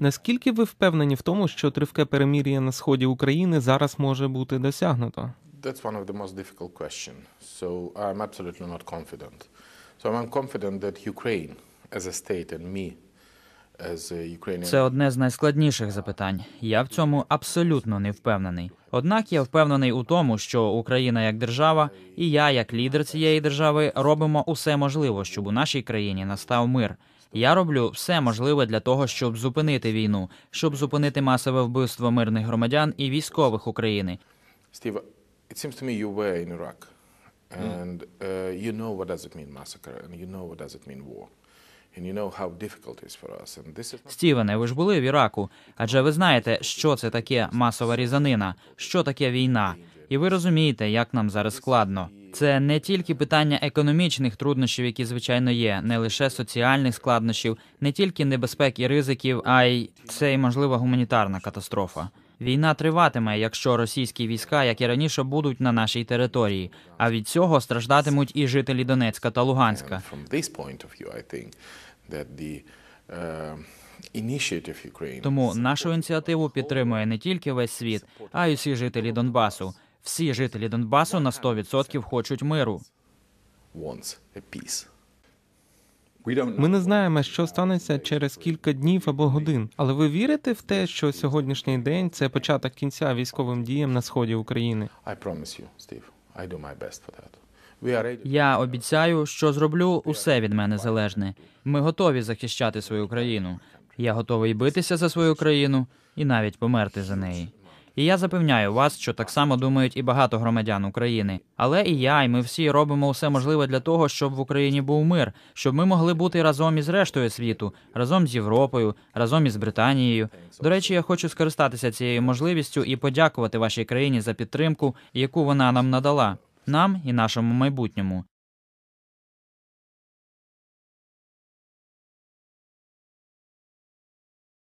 Наскільки ви впевнені в тому, що тривке перемир'я на сході України зараз може бути досягнуто? That's one of the most difficult questions. So I'm absolutely not confident. So I'm confident that Ukraine as a state and me Це одне з найскладніших запитань. Я в цьому абсолютно не впевнений. Однак я впевнений у тому, що Україна як держава і я, як лідер цієї держави, робимо усе можливе, щоб у нашій країні настав мир. Я роблю все можливе для того, щоб зупинити війну, щоб зупинити масове вбивство мирних громадян і військових України. And uh, you know what does it mean massacre, and you know what does it mean war, Стівене, ви ж були в Іраку, адже ви знаєте, що це таке масова різанина, що таке війна, і ви розумієте, як нам зараз складно. Це не тільки питання економічних труднощів, які звичайно є, не лише соціальних складнощів, не тільки небезпек і ризиків, а й це й можлива гуманітарна катастрофа. Війна триватиме, якщо російські війська, як і раніше, будуть на нашій території. А від цього страждатимуть і жителі Донецька та Луганська. Uh, Тому нашу ініціативу підтримує не тільки весь світ, а й усі жителі Донбасу. Всі жителі Донбасу на 100% хочуть миру. Ми не знаємо, що станеться через кілька днів або годин. Але ви вірите в те, що сьогоднішній день це початок кінця військовим діям на сході України? Я обіцяю, що зроблю усе від мене залежне. Ми готові захищати свою країну. Я готовий битися за свою країну і навіть померти за неї. І я запевняю вас, що так само думають і багато громадян України. Але і я, і ми всі робимо все можливе для того, щоб в Україні був мир, щоб ми могли бути разом із рештою світу, разом з Європою, разом із Британією. До речі, я хочу скористатися цією можливістю і подякувати вашій країні за підтримку, яку вона нам надала, нам і нашому майбутньому.